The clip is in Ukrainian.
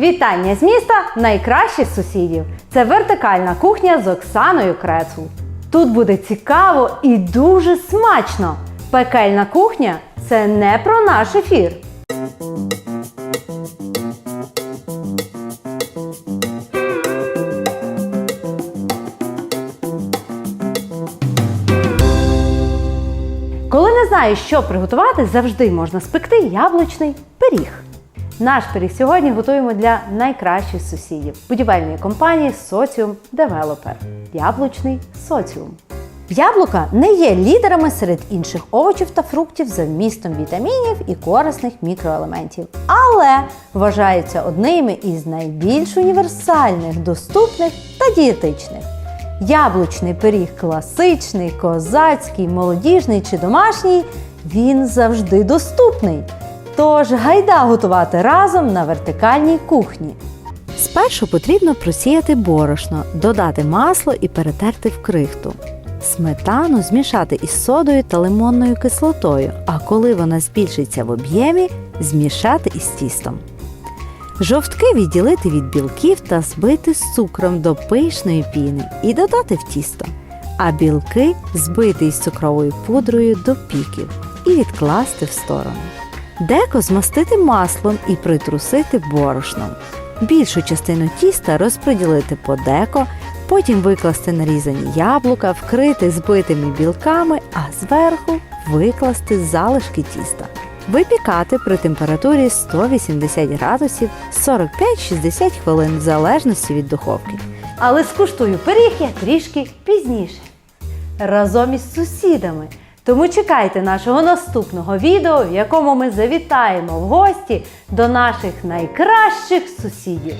Вітання з міста найкращих сусідів. Це вертикальна кухня з Оксаною Крецул. Тут буде цікаво і дуже смачно. Пекельна кухня це не про наш ефір. Коли не знаєш, що приготувати, завжди можна спекти яблучний пиріг. Наш пиріг сьогодні готуємо для найкращих сусідів будівельної компанії Соціум Девелопер. Яблучний соціум. Яблука не є лідерами серед інших овочів та фруктів за вмістом вітамінів і корисних мікроелементів, але вважаються одними із найбільш універсальних, доступних та дієтичних. Яблучний пиріг класичний, козацький, молодіжний чи домашній він завжди доступний. Тож гайда готувати разом на вертикальній кухні. Спершу потрібно просіяти борошно, додати масло і перетерти в крихту. Сметану змішати із содою та лимонною кислотою, а коли вона збільшиться в об'ємі, змішати із тістом. Жовтки відділити від білків та збити з цукром до пишної піни і додати в тісто. А білки збити із цукровою пудрою до піків і відкласти в сторону. Деко змастити маслом і притрусити борошном. Більшу частину тіста розподілити по деко, потім викласти нарізані яблука, вкрити збитими білками, а зверху викласти залишки тіста. Випікати при температурі 180 градусів 45-60 хвилин в залежності від духовки. Але скуштую пиріг я трішки пізніше. Разом із сусідами. Тому чекайте нашого наступного відео, в якому ми завітаємо в гості до наших найкращих сусідів.